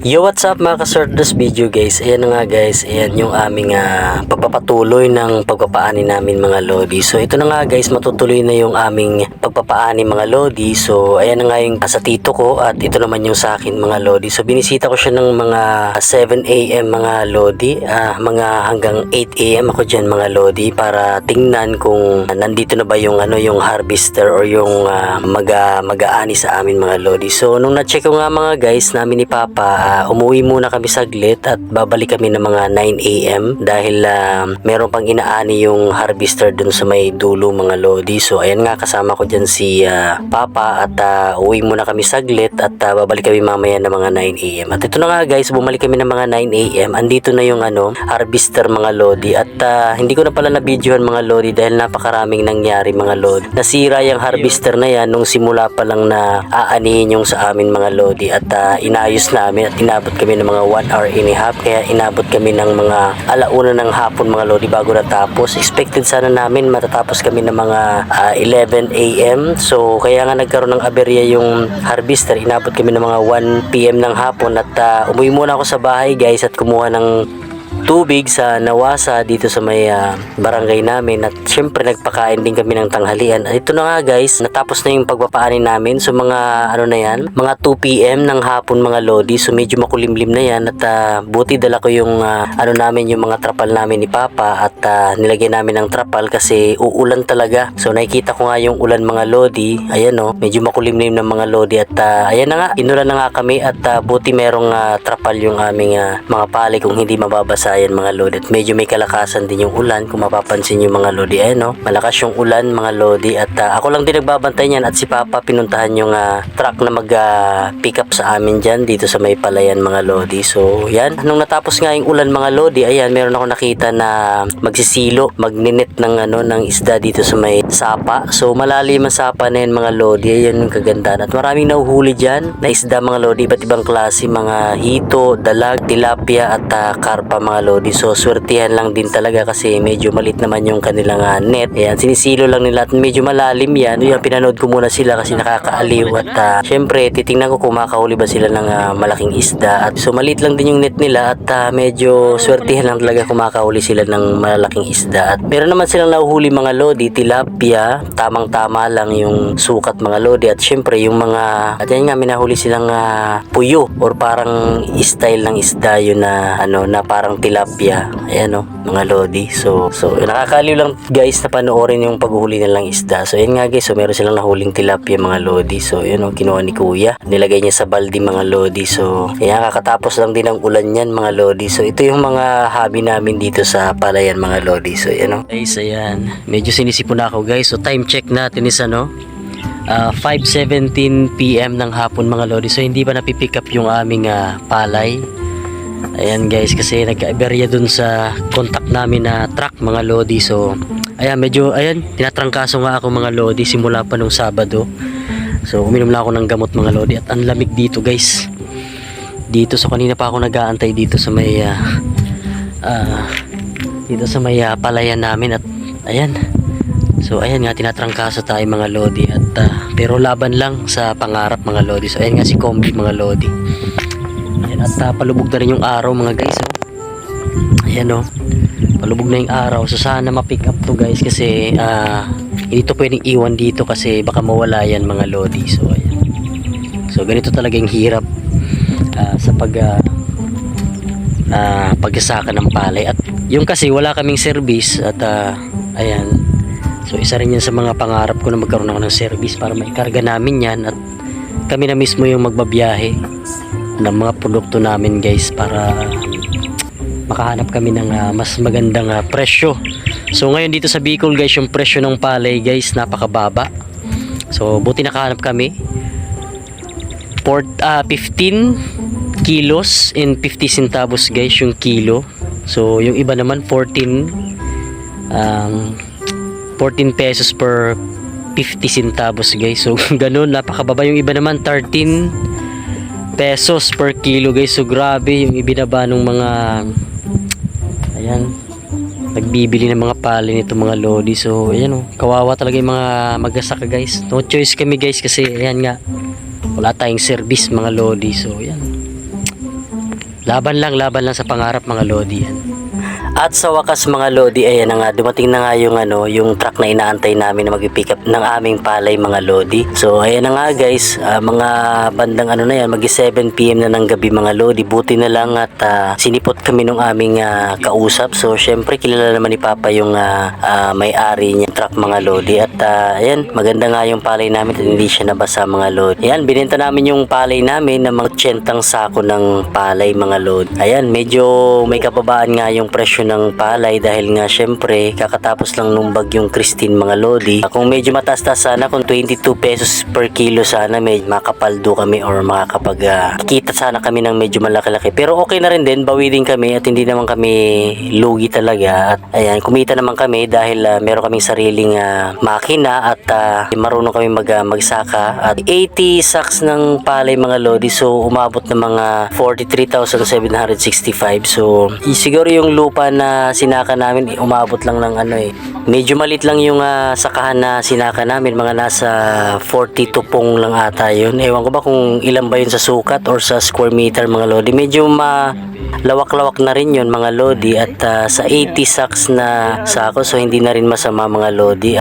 Yo, what's up mga ka-sort this video guys? Ayan nga guys, ayan yung aming ah, pagpapatuloy ng pagpapaani namin mga lodi. So ito na nga guys, matutuloy na yung aming pagpapaani mga lodi. So ayan na nga yung sa tito ko at ito naman yung sa akin mga lodi. So binisita ko siya ng mga 7am mga lodi, ah, mga hanggang 8am ako dyan mga lodi para tingnan kung nandito na ba yung ano yung harvester or yung ah, maga mag-aani sa amin mga lodi. So nung na-check ko nga mga guys namin ni Papa, ah, umuwi muna kami saglit at babalik kami ng mga 9am dahil ah, meron pang inaani yung harvester dun sa may dulo mga lodi. So ayan nga kasama ko dyan si ah, Papa at ah, uwi muna kami saglit at ah, babalik kami mamaya ng mga 9am. At ito na nga guys, bumalik kami ng mga 9am. Andito na yung ano, harvester mga lodi at ah, hindi ko na pala na-videohan mga lodi dahil napakaraming nangyari mga lodi. Nasira yung harvester na yan nung simula pa lang na aanihin yung sa amin mga lodi at ah, inayos namin at inabot kami ng mga 1 hour and a half kaya inabot kami ng mga alauna ng hapon mga lodi bago natapos. Expected sana namin matatapos kami ng mga ah, 11 a.m. So kaya nga nagkaroon ng aberya yung harvester. Inabot kami ng mga 1 p.m. ng hapon at ah, umuwi muna ako sa bahay guys at kumuha ng tubig sa Nawasa dito sa may ah, barangay namin at syempre nagpakain din kami ng tanghalian. Ito na nga guys natapos na yung pagpapaanin namin. So mga ano na yan mga 2pm ng hapon mga lodi. So medyo makulimlim na yan at ah, buti dala ko yung ah, ano namin yung mga trapal namin ni Papa at ah, nilagyan namin ng trapal kasi uulan talaga. So nakikita ko nga yung ulan mga lodi. Ayan o medyo makulimlim ng mga lodi at ah, ayan na nga inulan na nga kami at ah, buti merong ah, trapal yung aming ah, mga pali kung hindi mababasa yan mga lodi. At medyo may kalakasan din yung ulan. Kung mapapansin yung mga lodi ayan no? Malakas yung ulan mga lodi. At ah, ako lang din nagbabantay niyan at si Papa pinuntahan yung ah, truck na mag ah, pick up sa amin dyan dito sa may palayan mga lodi. So yan. Nung natapos nga yung ulan mga lodi ayan meron ako nakita na magsisilo magninit ng ano ng isda dito sa may sapa. So malalim ang sapa na yan mga lodi. Ayan yung kagandahan. At maraming nahuhuli dyan na isda mga lodi iba't ibang klase mga hito dalag tilapia at ah, karpa mga lodi so swertihan lang din talaga kasi medyo malit naman yung kanilang ah, net. Ayan sinisilo lang nila at medyo malalim yan. Yan pinanood ko muna sila kasi nakakaaliw at ah, syempre titingnan ko kung makahuli ba sila ng ah, malaking isda. At so malit lang din yung net nila at ah, medyo swertihan lang talaga kung makahuli sila ng malaking isda. At meron naman silang nahuhuli mga lodi tilapia. Tamang tama lang yung sukat mga lodi at syempre yung mga at yan nga minahuli silang ah, puyo or parang style ng isda yun na ano na parang tilapia ayan o mga lodi. So so nakakaliw lang guys na panoorin yung paghuli nilang isda. So yan nga guys so meron silang nahuling tilapia mga lodi. So yun o kinuha ni kuya. Nilagay niya sa baldi mga lodi. So yan kakatapos lang din ng ulan yan mga lodi. So ito yung mga hobby namin dito sa palayan mga lodi. So yan o guys ayan. Medyo sinisipon ako guys. So time check natin is ano? Ah, 5.17pm ng hapon mga lodi. So hindi pa napipick up yung aming ah, palay ayan guys kasi nagka-aberya dun sa contact namin na truck mga lodi so ayan medyo ayan tinatrangkaso nga ako mga lodi simula pa nung Sabado so uminom lang ako ng gamot mga lodi at ang lamig dito guys dito so kanina pa ako nag-aantay dito sa may ah, ah, dito sa may ah, palayan namin at ayan So ayan nga tinatrangkaso tayo mga lodi at ah, pero laban lang sa pangarap mga lodi. So ayan nga si Kombi mga lodi. At ah, palubog na rin yung araw mga guys. Oh. Ayan oh. Palubog na yung araw. So sana ma-pick up to guys kasi ah, hindi to pwedeng iwan dito kasi baka mawala yan mga lodi. So ayan. So ganito talaga yung hirap ah, sa pag ah, ah, pagsasaka ng palay at yung kasi wala kaming service at ah, ayan So isa rin yan sa mga pangarap ko na magkaroon ako ng service para maikarga namin yan at kami na mismo yung magbabiyahe ng mga produkto namin guys para makahanap kami ng ah, mas magandang ah, presyo. So ngayon dito sa Bicol guys yung presyo ng palay guys napakababa. So buti nakahanap kami. Port, ah, 15 kilos in 50 centavos guys yung kilo. So yung iba naman 14 um, 14 pesos per 50 centavos guys. So ganun napakababa yung iba naman 13 pesos per kilo guys. So grabe yung ibinaba ng mga ayan nagbibili ng mga pali nito mga lodi. So ayan oh, kawawa talaga yung mga magasaka guys. No choice kami guys kasi ayan nga wala tayong service mga lodi. So ayan. Laban lang, laban lang sa pangarap mga Lodi yan. At sa wakas mga Lodi, ayan na nga, dumating na nga yung, ano, yung truck na inaantay namin na mag-pick up ng aming palay mga Lodi. So ayan na nga guys, ah, mga bandang ano na yan, mag 7pm na ng gabi mga Lodi. Buti na lang at ah, sinipot kami nung aming ah, kausap. So syempre kilala naman ni Papa yung ah, ah, may-ari niya truck mga Lodi. At ah, ayan, maganda nga yung palay namin at hindi siya nabasa mga Lodi. Ayan, binenta namin yung palay namin ng mga tsyentang sako ng palay mga Lodi. Ayan, medyo may kababaan nga yung presyo ng palay dahil nga syempre kakatapos lang nung bagyong Christine mga Lodi. Kung medyo mataas-taas sana kung 22 pesos per kilo sana may makapaldo kami or makakapag ah, kita sana kami ng medyo malaki-laki. Pero okay na rin din, bawi din kami at hindi naman kami lugi talaga. At ayan, kumita naman kami dahil ah, meron kaming sariling ah, makina at ah, marunong kami mag, ah, magsaka. At 80 sacks ng palay mga Lodi so umabot ng mga 43,765. So siguro yung lupa na sinaka namin eh, umabot lang ng ano eh. Medyo malit lang yung ah, sakahan na sinaka namin mga nasa 40 tupong lang ata yun. Ewan ko ba kung ilan ba yun sa sukat or sa square meter mga Lodi. Medyo ma lawak-lawak na rin yun mga Lodi at ah, sa 80 sacks na sako so hindi na rin masama mga Lodi.